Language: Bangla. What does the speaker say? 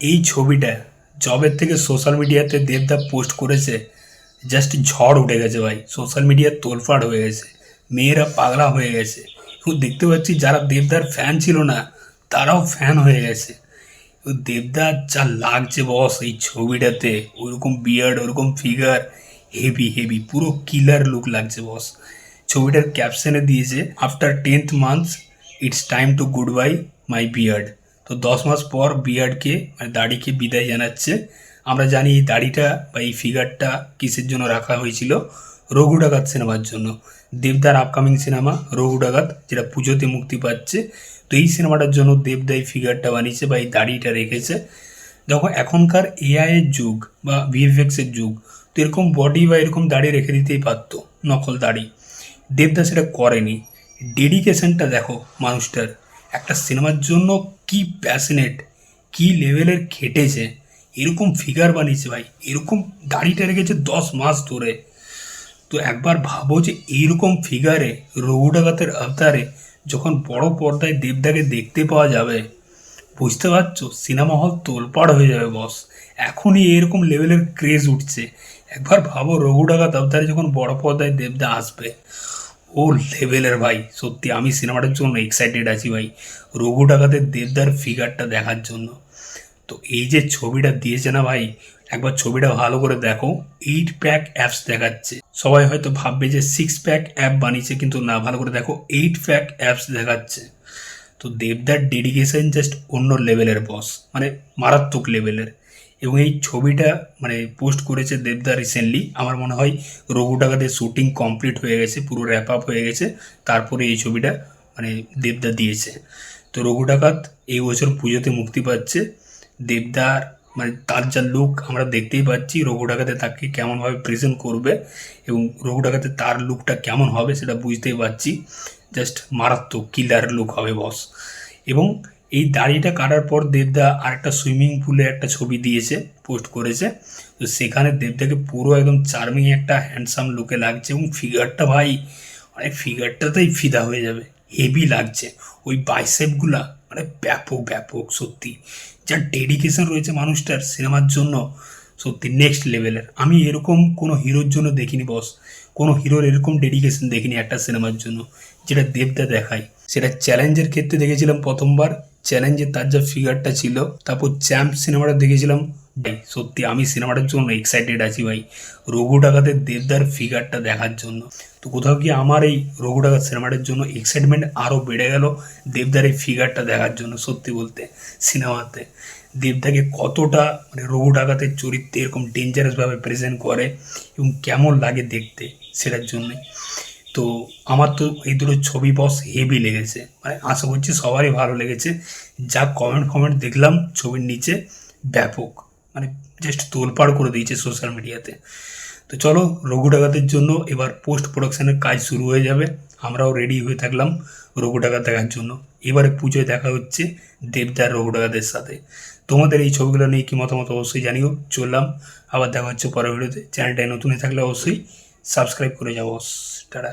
এই ছবিটা জবের থেকে সোশ্যাল মিডিয়াতে দেবদা পোস্ট করেছে জাস্ট ঝড় উঠে গেছে ভাই। সোশ্যাল মিডিয়া তোলফাড় হয়ে গেছে, মেয়েরা পাগলা হয়ে গেছে। দেখতে পাচ্ছি যারা দেবদার ফ্যান ছিল না, তারাও ফ্যান হয়ে গেছে। দেবদার যা লাগছে বস এই ছবিটাতে, ওরকম বিয়ার্ড ওরকম ফিগার হেভি হেভি পুরো কিলার লুক লাগছে বস ছবিটার ক্যাপশনে দিয়েছে after tenth months it's time to goodbye my beard তো দশ মাস পর বিয়ার্ডকে মানে দাড়িকে বিদায় জানাচ্ছে। আমরা জানি এই দাড়িটা বা এই ফিগারটা কিসের জন্য রাখা হয়েছিল? রঘু ডাকাত সিনেমার জন্য। দেবদার আপকামিং সিনেমা রঘু ডাকাত যেটা পুজোতে মুক্তি পাচ্ছে। তো এই সিনেমাটার জন্য দেবদা এই ফিগারটা বানিয়েছে বা এই দাড়িটা রেখেছে। দেখো, এখনকার এআইয়ের যুগ বা ভিএফএক্স এর যুগ, তো এরকম বডি বা এরকম দাড়ি রেখে দিতেই পারতো নকল দাড়ি। দেবদা সেটা করেনি। ডেডিকেশনটা দেখো মানুষটার। একটা সিনেমার জন্য কি প্যাশনেট কি লেভেলের খেটেছে, এরকম ফিগার বানিয়েছে ভাই, এরকম দাড়িটা রেখেছে দশ মাস ধরে। তো একবার ভাবো যে এইরকম ফিগারে রঘু ডাকাতের আবতারে যখন বড় পর্দায় দেবদাকে দেখতে পাওয়া যাবে, বুঝতে পারছ? সিনেমা হল তোলপাড় হয়ে যাবে বস এখনই এরকম লেভেলের ক্রেজ উঠছে। একবার ভাবো রঘু ডাকাত আবতারে যখন বড় পর্দায় দেবদা আসবে। ও লেভেলের ভাই, সত্যি আমি সিনেমাটার জন্য এক্সাইটেড আছি ভাই। রঘু ডাকাতের দেবদার ফিগারটা দেখার জন্য। তো এই যে ছবিটা দিয়েছে না ভাই, একবার ছবিটা ভালো করে দেখো এইট প্যাক অ্যাপস দেখাচ্ছে। সবাই হয়তো ভাববে যে সিক্স প্যাক অ্যাপ বানিয়েছে, কিন্তু না, ভালো করে দেখো এইট প্যাক অ্যাপস দেখাচ্ছে। তো দেবদার ডেডিকেশন জাস্ট অন্য লেভেলের বস মানে মারাত্মক লেভেলের এবং এই ছবিটা মানে পোস্ট করেছে দেবদা রিসেন্টলি আমার মনে হয় রঘু ডাকাতের শ্যুটিং কমপ্লিট হয়ে গেছে, পুরো র্যাপ আপ হয়ে গেছে। তারপরে এই ছবিটা মানে দেবদা দিয়েছে। তো রঘু ডাকাত এই বছর পুজোতে মুক্তি পাচ্ছে। দেবদার মানে তার যা লুক আমরা দেখতেই পাচ্ছি, রঘু ডাকাতে তাকে কেমনভাবে প্রেজেন্ট করবে এবং রঘু ডাকাতে তার লুকটা কেমন হবে সেটা বুঝতেই পারছি। জাস্ট মারাত্মক কিলার লুক হবে বস এবং এই দাড়িটা কাটার পর দেবদা আরেকটা সুইমিং পুলে একটা ছবি দিয়েছে, পোস্ট করেছে। তো সেখানে দেবদাকে পুরো একদম চার্মিং একটা হ্যান্ডসাম লুকে লাগছে এবং ফিগারটা ভাই মানে ফিগারটাতেই ফিদা হয়ে যাবে হেভি লাগছে। ওই বাইসেপগুলা মানে ব্যাপক ব্যাপক, সত্যি। যা ডেডিকেশন রয়েছে মানুষটার সিনেমার জন্য, সত্যি নেক্সট লেভেলের আমি এরকম কোনো হিরোর জন্য দেখিনি বস কোনো হিরোর এরকম ডেডিকেশন দেখিনি একটা সিনেমার জন্য, যেটা দেবদা দেখায়। সেটা চ্যালেঞ্জের ক্ষেত্রে দেখেছিলাম প্রথমবার। চ্যালেঞ্জে তার যা ফিগারটা ছিল, তারপর চ্যাম্প সিনেমাটা দেখেছিলাম। ভাই, সত্যি আমি সিনেমাটার জন্য এক্সাইটেড আছি ভাই রঘু ডাকাতের দেবদার ফিগারটা দেখার জন্য। তো কোথাও গিয়ে আমার এই রঘু ডাকাত সিনেমাটার জন্য এক্সাইটমেন্ট আরও বেড়ে গেল দেবদার এই ফিগারটা দেখার জন্য, সত্যি বলতে সিনেমাতে দেবদাকে কতটা মানে রঘু ডাকাতের চরিত্রে এরকম ডেঞ্জারাসভাবে প্রেজেন্ট করে এবং কেমন লাগে দেখতে, সেটার জন্যে। তো আমার তো এই দুটো ছবি বস হেভি লেগেছে। মানে আশা করছি সবারই ভালো লেগেছে। যা কমেন্ট কমেন্ট দেখলাম ছবির নিচে, ব্যাপক। মানে জাস্ট তোলপাড় করে দিয়েছে সোশ্যাল মিডিয়াতে তো। চলো রঘু ডাকাতের জন্য এবার পোস্ট প্রোডাকশানের কাজ শুরু হয়ে যাবে। আমরাও রেডি হয়ে থাকলাম রঘু ডাকাত দেখার জন্য। এবারে পুজোয় দেখা হচ্ছে দেবদার রঘু ডাকাতের সাথে। তোমাদের এই ছবিগুলো নিয়ে কি মতামত অবশ্যই জানিও। চললাম, আবার দেখা হচ্ছে পরের ভিডিওতে চ্যানেলটায় নতুন থাকলে অবশ্যই সাবস্ক্রাইব করে যাব টাটা।